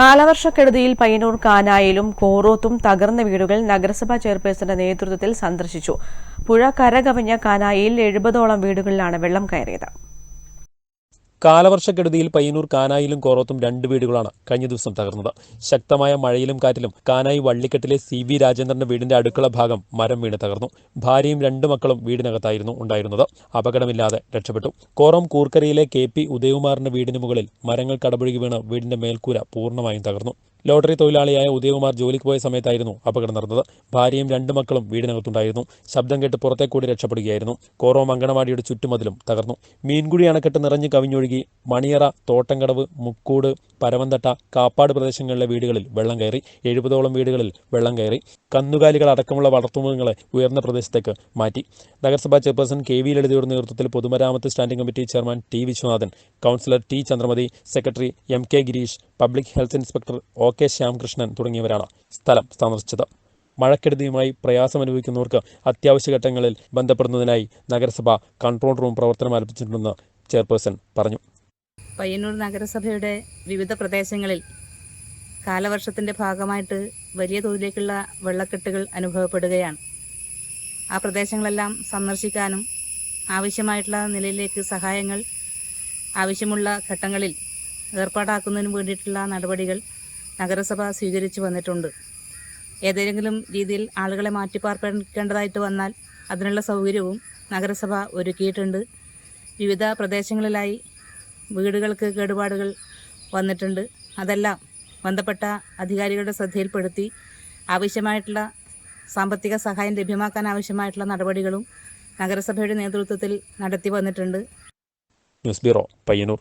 കാലവർഷക്കെടുതിയിൽ പയ്യന്നൂർ കാനായിലും കോറോത്തും തകർന്ന വീടുകൾ നഗരസഭാ ചെയർപേഴ്സന്റെ നേതൃത്വത്തിൽ സന്ദർശിച്ചു. പുഴ കരകവിഞ്ഞ കാനായിൽ എഴുപതോളം വീടുകളിലാണ് വെള്ളം കയറിയത്. കാലവർഷക്കെടുതിയിൽ പയ്യന്നൂർ കാനായിലും കോറോത്തും രണ്ട് വീടുകളാണ് കഴിഞ്ഞ ദിവസം തകർന്നത്. ശക്തമായ മഴയിലും കാറ്റിലും കാനായി വള്ളിക്കെട്ടിലെ സി വി രാജേന്ദ്രന്റെ വീടിന്റെ അടുക്കള ഭാഗം മരം വീണ് തകർന്നു. ഭാര്യയും രണ്ട് മക്കളും വീടിനകത്തായിരുന്നു ഉണ്ടായിരുന്നത്. അപകടമില്ലാതെ രക്ഷപ്പെട്ടു. കോറം കൂർക്കരയിലെ കെ പി ഉദയകുമാറിന്റെ വീടിന് മുകളിൽ മരങ്ങൾ കടപുഴകി വീണ് വീടിന്റെ മേൽക്കൂര പൂർണമായും തകർന്നു. ലോട്ടറി തൊഴിലാളിയായ ഉദയകുമാർ ജോലിക്ക് പോയ സമയത്തായിരുന്നു അപകടം നടന്നത്. ഭാര്യയും രണ്ട് മക്കളും വീടിനകത്തുണ്ടായിരുന്നു. ശബ്ദം കേട്ട് പുറത്തേക്കൂടി രക്ഷപ്പെടുകയായിരുന്നു. കോറോം അങ്കണവാടിയുടെ ചുറ്റുമതിലും തകർന്നു. മീൻകുഴി അണക്കെട്ട് നിറഞ്ഞു കവിഞ്ഞൊഴുകി മണിയറ തോട്ടംകടവ് മുക്കൂട് പരവന്തട്ട കാപ്പാട് പ്രദേശങ്ങളിലെ വീടുകളിൽ വെള്ളം കയറി എഴുപതോളം വീടുകളിൽ വെള്ളം കയറി കന്നുകാലികൾ അടക്കമുള്ള വളർത്തുമൃഗങ്ങളെ ഉയർന്ന പ്രദേശത്തേക്ക് മാറ്റി. നഗരസഭാ ചെയർപേഴ്സൺ കെ വി ലളിതയുടെ നേതൃത്വത്തിൽ പൊതുമരാമത്ത് standing committee chairman T Viswanathan councillor T Chandramathi secretary M K Gireesh public health inspector O K Shyamkrishnan തുടങ്ങിയവരാണ് സ്ഥലം സന്ദർശിച്ചത്. മഴക്കെടുതിയുമായി പ്രയാസമനുഭവിക്കുന്നവർക്ക് അത്യാവശ്യ ഘട്ടങ്ങളിൽ ബന്ധപ്പെടുന്നതിനായി നഗരസഭ കൺട്രോൾ റൂം പ്രവർത്തനം ആരംഭിച്ചിട്ടുണ്ടെന്ന് ചെയർപേഴ്സൺ പറഞ്ഞു. പയ്യന്നൂർ നഗരസഭയുടെ വിവിധ പ്രദേശങ്ങളിൽ കാലവർഷത്തിന്റെ ഭാഗമായിട്ട് വലിയ തോതിലേക്കുള്ള വെള്ളക്കെട്ടുകൾ അനുഭവപ്പെടുകയാണ്. ആ പ്രദേശങ്ങളെല്ലാം സന്ദർശിക്കാനും ആവശ്യമായിട്ടുള്ള നിലയിലേക്ക് സഹായങ്ങൾ ആവശ്യമുള്ള ഘട്ടങ്ങളിൽ ഏർപ്പാടാക്കുന്നതിന് വേണ്ടിയിട്ടുള്ള നടപടികൾ നഗരസഭ സ്വീകരിച്ചു വന്നിട്ടുണ്ട്. ഏതെങ്കിലും രീതിയിൽ ആളുകളെ മാറ്റിപ്പാർപ്പിക്കേണ്ടതായിട്ട് വന്നാൽ അതിനുള്ള സൗകര്യവും നഗരസഭ ഒരുക്കിയിട്ടുണ്ട്. വിവിധ പ്രദേശങ്ങളിലായി വീടുകൾക്ക് കേടുപാടുകൾ വന്നിട്ടുണ്ട്. അതെല്ലാം ബന്ധപ്പെട്ട അധികാരികളുടെ ശ്രദ്ധയിൽപ്പെടുത്തി ആവശ്യമായിട്ടുള്ള സാമ്പത്തിക സഹായം ലഭ്യമാക്കാൻ ആവശ്യമായിട്ടുള്ള നടപടികളും നഗരസഭയുടെ നേതൃത്വത്തിൽ നടത്തി വന്നിട്ടുണ്ട്. News bureau Payyanur.